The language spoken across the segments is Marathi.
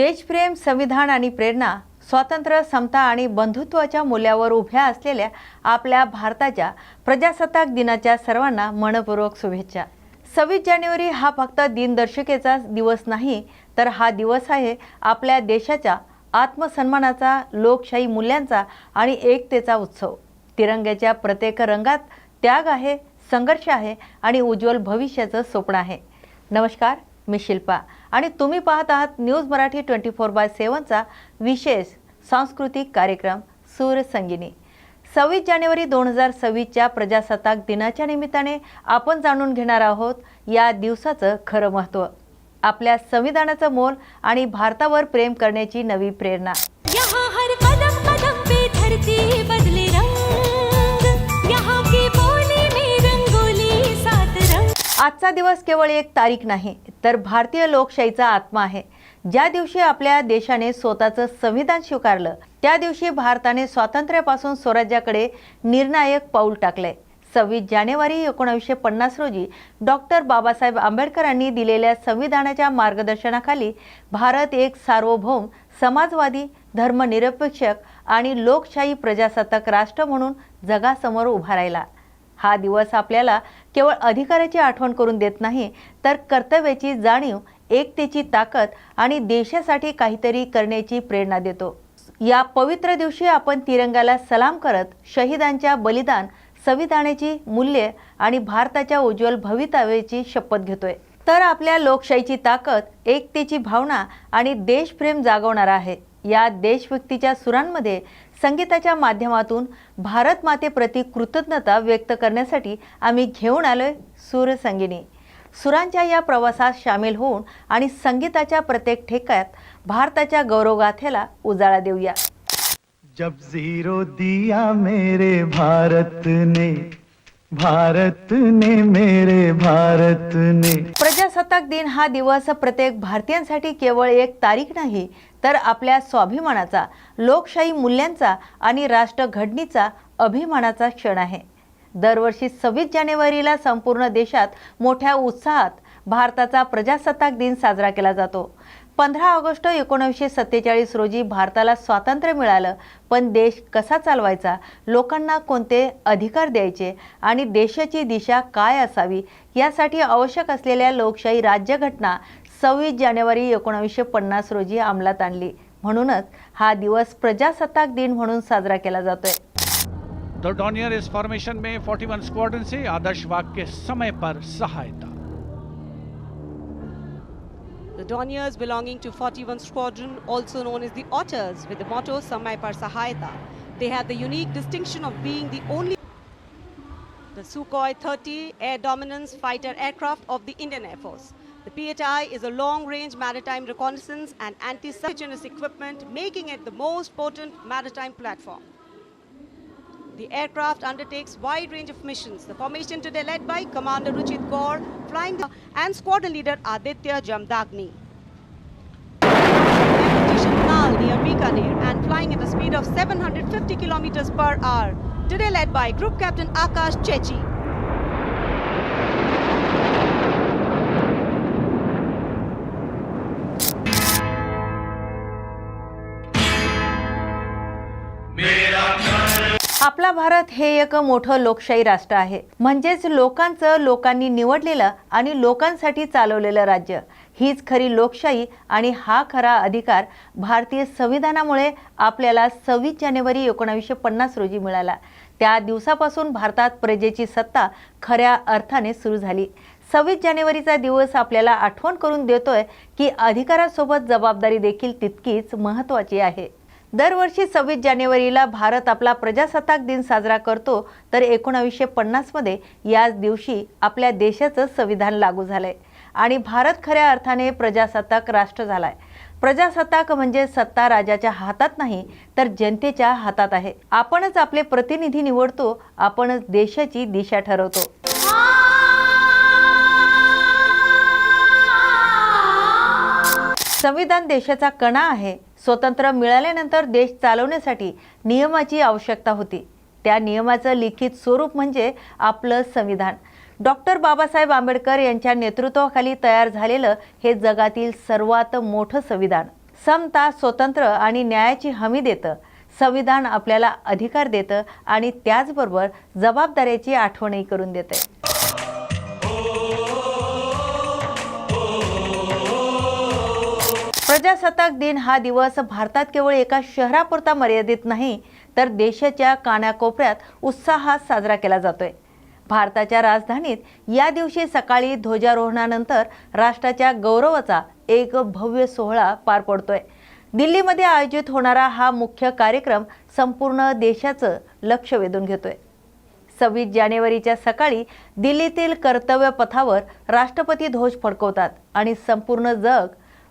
देशप्रेम संविधान आणि प्रेरणा स्वातंत्र्य समता आणि बंधुत्वाच्या मूल्यावर उभ्या असलेल्या आपल्या भारताच्या प्रजासत्ताक दिनाच्या सर्वांना मनपूर्वक शुभेच्छा. सव्वीस जानेवारी हा फक्त दिनदर्शिकेचा दिवस नाही तर हा दिवस आहे आपल्या देशाच्या आत्मसन्मानाचा लोकशाही मूल्यांचा आणि एकतेचा उत्सव. तिरंग्याच्या प्रत्येक रंगात त्याग आहे संघर्ष आहे आणि उज्ज्वल भविष्याचं स्वप्न आहे. नमस्कार. मी शिल्पा. आणि तुम्ही पाहत आहात news Marathi twenty four by सेवनचा विशेष सांस्कृतिक कार्यक्रम सूरसंगिनी सव्वीस जानेवारी दोन हजार सव्वीसच्या प्रजासत्ताक दिनाच्या निमित्ताने आपण जाणून घेणार आहोत या दिवसाचं खरं महत्त्व. आपल्या संविधानाचं मोल आणि भारतावर प्रेम करण्याची नवी प्रेरणा. आजचा दिवस केवळ एक तारीख नाही तर भारतीय लोकशाहीचा आत्मा आहे. ज्या दिवशी आपल्या देशाने स्वतःचं संविधान स्वीकारलं त्या दिवशी भारताने स्वातंत्र्यापासून स्वराज्याकडे निर्णायक पाऊल टाकलंय. सव्वीस जानेवारी एकोणावीसशे पन्नास रोजी डॉक्टर बाबासाहेब आंबेडकरांनी दिलेल्या संविधानाच्या मार्गदर्शनाखाली भारत एक सार्वभौम समाजवादी धर्मनिरपेक्ष आणि लोकशाही प्रजासत्ताक राष्ट्र म्हणून जगासमोर उभा राहिला. हा दिवस आपल्याला केवळ अधिकाराची आठवण करून देत नाही तर कर्तव्याची जाणीव एकतेची ताकद आणि देशासाठी काहीतरी करण्याची प्रेरणा देतो. या पवित्र दिवशी आपण तिरंगाला सलाम करत शहीदांच्या बलिदान संविधानाची मूल्ये आणि भारताच्या उज्ज्वल भवितव्याची शपथ घेतोय. तर आपल्या लोकशाहीची ताकद एकतेची भावना आणि देशप्रेम जागवणारा आहे. या देशभक्तीच्या सुरांमध्ये संगीताच्या माध्यमातून भारत मातेप्रती कृतज्ञता व्यक्त करण्यासाठी आम्ही घेऊन आलोय सूरसंगिनी सुरांच्या या प्रवासात सामील होऊन आणि संगीताच्या प्रत्येक ठेक्यात भारताच्या गौरवगाथेला उजाळा देऊया. जब जीरो दिया मेरे भारत ने भारत ने मेरे भारत ने। प्रजासत्ताक दिन हा दिवस प्रत्येक भारतीयांसाठी केवळ एक तारीख नाही तर आपल्या स्वाभिमानाचा लोकशाही मूल्यांचा आणि राष्ट्र घडणीचा अभिमानाचा क्षण आहे. दरवर्षी सव्वीस जानेवारीला संपूर्ण देशात मोठ्या उत्साहात भारताचा प्रजासत्ताक दिन साजरा केला जातो. पंधरा ऑगस्ट एकोणीसशे सत्तेचाळीस रोजी भारताला स्वातंत्र्य मिळालं पण देश कसा चालवायचा लोकांना कोणते अधिकार द्यायचे आणि देशाची दिशा काय असावी यासाठी आवश्यक असलेल्या लोकशाही राज्यघटना सव्वीस जानेवारी एकोणावीसशे पन्नास रोजी अंमलात आणली म्हणूनच हा दिवस प्रजासत्ताक दिन म्हणून साजरा केला जातोय द डॉनियर इस फॉर्मेशन में 41 स्क्वाड्रन से आदर्श वाग के समय पर सहायता The Doniers belonging to 41 Squadron, also known as the Otters, with the motto Samay Par Sahayata. They have the unique distinction of being the only the Sukhoi 30 air dominance fighter aircraft of the Indian Air Force. The PHI is a long-range maritime reconnaissance and anti-submarine equipment, making it the most potent maritime platform. The aircraft undertakes wide range of missions. The formation today led by Commander Ruchit Kaur, flying the, and squadron leader Aditya Jamdagni. Nal near Bikaner and flying at a speed of 750 kilometers per hour. Today led by Group Captain Akash Chechi. आपला भारत हे एक मोठं लोकशाही राष्ट्र आहे. म्हणजेच लोकांचं लोकांनी निवडलेलं आणि लोकांसाठी चालवलेलं राज्य. हीच खरी लोकशाही आणि हा खरा अधिकार भारतीय संविधानामुळे आपल्याला सव्वीस जानेवारी एकोणावीसशे पन्नास रोजी मिळाला. त्या दिवसापासून भारतात प्रजेची सत्ता खऱ्या अर्थाने सुरू झाली. सव्वीस जानेवारीचा दिवस आपल्याला आठवण करून देतोय की अधिकारासोबत जबाबदारी देखील तितकीच महत्त्वाची आहे. दरवर्षी सव्वीस जानेवारीला भारत आपला प्रजासत्ताक दिन साजरा करतो तर एकोणावीसशे पन्नासमध्ये याच दिवशी आपल्या देशाचं संविधान लागू झालंय. आणि भारत खऱ्या अर्थाने प्रजासत्ताक राष्ट्र झालाय. प्रजासत्ताक म्हणजे सत्ता राजाच्या हातात नाही तर जनतेच्या हातात आहे. आपणच आपले प्रतिनिधी निवडतो आपणच देशाची दिशा ठरवतो. संविधान देशाचा कणा आहे. स्वतंत्र मिळाल्यानंतर देश चालवण्यासाठी नियमाची आवश्यकता होती. त्या नियमाचं लिखित स्वरूप म्हणजे आपलं संविधान. डॉक्टर बाबासाहेब आंबेडकर यांच्या नेतृत्वाखाली तयार झालेलं हे जगातील सर्वात मोठं संविधान. समता स्वतंत्र आणि न्यायाची हमी देतं. संविधान आपल्याला अधिकार देतं आणि त्याचबरोबर जबाबदाऱ्याची आठवणही करून देतं प्रजासत्ताक दिन हा दिवस भारतात केवळ एका शहरापुरता मर्यादित नाही तर देशाच्या कानाकोपऱ्यात उत्साहात साजरा केला जातोय. भारताच्या राजधानीत या दिवशी सकाळी ध्वजारोहणानंतर राष्ट्राच्या गौरवाचा एक भव्य सोहळा पार पडतोय. दिल्लीमध्ये आयोजित होणारा हा मुख्य कार्यक्रम संपूर्ण देशाचं लक्ष वेधून घेतोय. सव्वीस जानेवारीच्या सकाळी दिल्लीतील कर्तव्य पथावर राष्ट्रपती ध्वज फडकवतात आणि संपूर्ण जग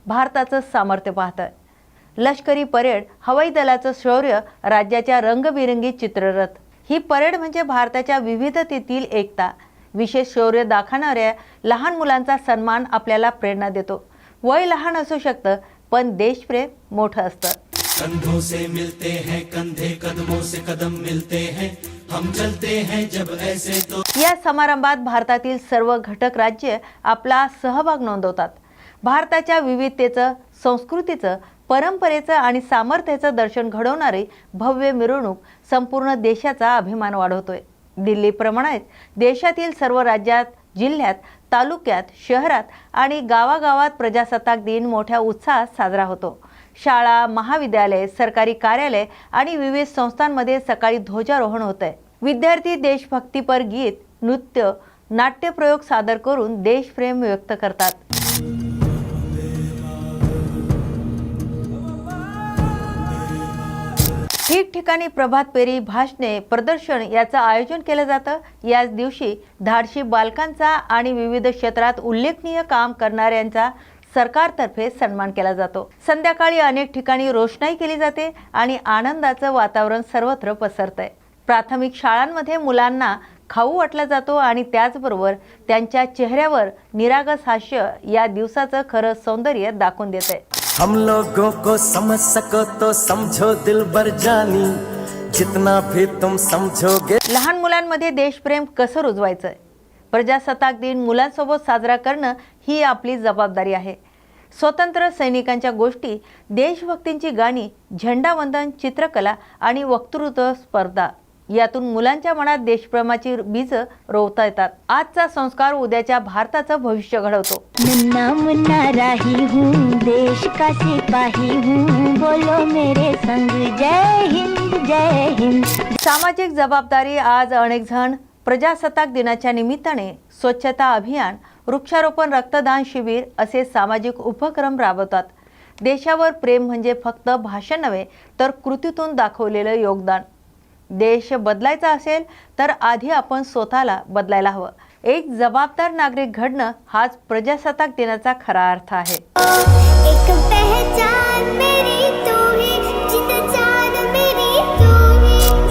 भारताचं सामर्थ्य पाहतं लष्करी परेड हवाई दलाचं शौर्य राज्याच्या रंगबिरंगी चित्ररथ. ही परेड म्हणजे भारताच्या विविधतेतील एकता. विशेष शौर्य दाखवणाऱ्या लहान मुलांचा सन्मान आपल्याला प्रेरणा देतो. वय लहान असू शकतं पण देशप्रेम मोठं असतं. कंधों से मिलते हैं कंधे कदमों से कदम मिलते हैं. हम चलते हैं जब ऐसे तो या समारंभात भारतातील सर्व घटक राज्य आपला सहभाग नोंदवतात. भारताच्या विविधतेचं संस्कृतीचं परंपरेचं आणि सामर्थ्याचं दर्शन घडवणारी भव्य मिरवणूक संपूर्ण देशाचा अभिमान वाढवतोय. दिल्लीप्रमाणेच देशातील सर्व राज्यात जिल्ह्यात तालुक्यात शहरात आणि गावागावात प्रजासत्ताक दिन मोठ्या उत्साहात साजरा होतो. शाळा महाविद्यालय सरकारी कार्यालय आणि विविध संस्थांमध्ये सकाळी ध्वजारोहण होत आहे विद्यार्थी देशभक्तीपर गीत नृत्य नाट्यप्रयोग सादर करून देशप्रेम व्यक्त करतात. ठिकठिकाणी प्रभात फेरी भाषणे प्रदर्शन याचं आयोजन केलं जातं. याच दिवशी धाडशी बालकांचा आणि विविध क्षेत्रात उल्लेखनीय काम करणाऱ्यांचा सरकारतर्फे सन्मान केला जातो. संध्याकाळी अनेक ठिकाणी रोषणाई केली जाते आणि आनंदाचं वातावरण सर्वत्र पसरतंय. प्राथमिक शाळांमध्ये मुलांना खाऊ वाटला जातो आणि त्याचबरोबर त्यांच्या चेहऱ्यावर निरागस हास्य या दिवसाचं खरं सौंदर्य दाखवून देते हम लोगों को समझ सको तो समझो दिल भर जानी। जितना भी तुम समझोगे। लहान मुलांमध्ये देशप्रेम कसं रुजवायचं प्रजासत्ताक दिन मुलांसोबत साजरा करणं ही आपली जबाबदारी आहे. स्वतंत्र सैनिकांच्या गोष्टी देशभक्तींची गाणी झेंडावंदन चित्रकला आणि वक्तृत्व स्पर्धा यातून मुलांच्या मनात देशप्रेमाची बीज रोवता येतात. आजचा संस्कार उद्याच्या भारताचं भविष्य घडवतो. मुन्ना मुन्ना राही हूँ देश का सिपाही हूँ बोलो मेरे संग जय हिंद जय हिंद. सामाजिक जबाबदारी आज अनेक जण प्रजासत्ताक दिनाच्या निमित्ताने स्वच्छता अभियान वृक्षारोपण रक्तदान शिबिर असे सामाजिक उपक्रम राबवतात. देशावर प्रेम म्हणजे फक्त भाषण नव्हे तर कृतीतून दाखवलेलं योगदान. देश बदलायचा असेल तर आधी आपण स्वतःला बदलायला हवं. एक जबाबदार नागरिक घडणं हाच प्रजासत्ताक दिनाचा खरा अर्थ आहे.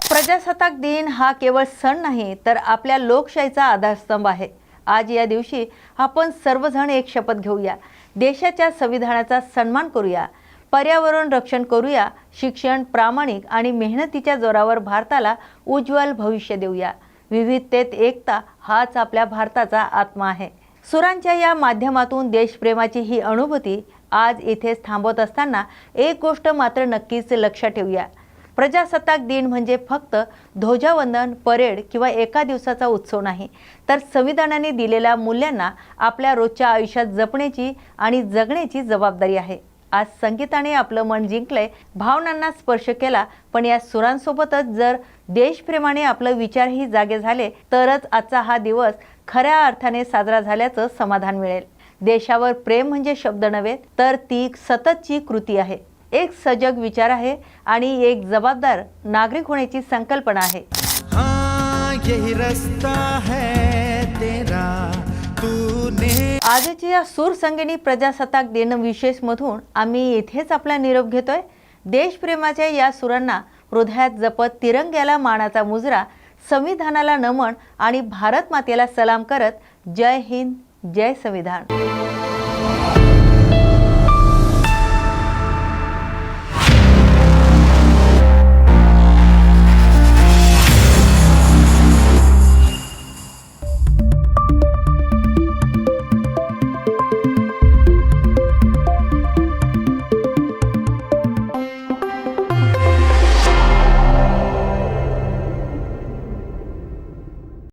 प्रजासत्ताक दिन हा केवळ सण नाही तर आपल्या लोकशाहीचा आधारस्तंभ आहे. आज या दिवशी आपण सर्वजण एक शपथ घेऊया. देशाच्या संविधानाचा सन्मान करूया. पर्यावरण रक्षण करूया शिक्षण प्रामाणिक आणि मेहनतीच्या जोरावर भारताला उज्ज्वल भविष्य देऊया. विविधतेत एकता हाच आपल्या भारताचा आत्मा आहे. सुरांच्या या माध्यमातून देशप्रेमाची ही अनुभूती आज इथेच थांबवत असताना एक गोष्ट मात्र नक्कीच लक्षात ठेवूया. प्रजासत्ताक दिन म्हणजे फक्त ध्वजावंदन परेड किंवा एका दिवसाचा उत्सव नाही तर संविधानाने दिलेल्या मूल्यांना आपल्या रोजच्या आयुष्यात जपण्याची आणि जगण्याची जबाबदारी आहे. आज संगीताने आपलं मन जिंकलंय भावनांना स्पर्श केला पण या सुरांसोबतच जर देशप्रेमाने आपलं विचारही जागे झाले तरच आजचा हा दिवस खऱ्या अर्थाने साजरा झाल्याचं समाधान मिळेल. देशावर प्रेम म्हणजे शब्द नव्हे तर ती सततची कृती आहे. एक सजग विचार आहे आणि एक जबाबदार नागरिक होण्याची संकल्पना आहे. हाँ यही है तेरा तूने आजच्या या सूरसंगिनी प्रजासत्ताक दिन विशेषमधून आम्ही इथेच आपला निरोप घेतोय. देशप्रेमाच्या या सुरांना हृदयात जपत तिरंग्याला मानाचा मुजरा संविधानाला नमन आणि भारत मातेला सलाम करत जय हिंद जय संविधान.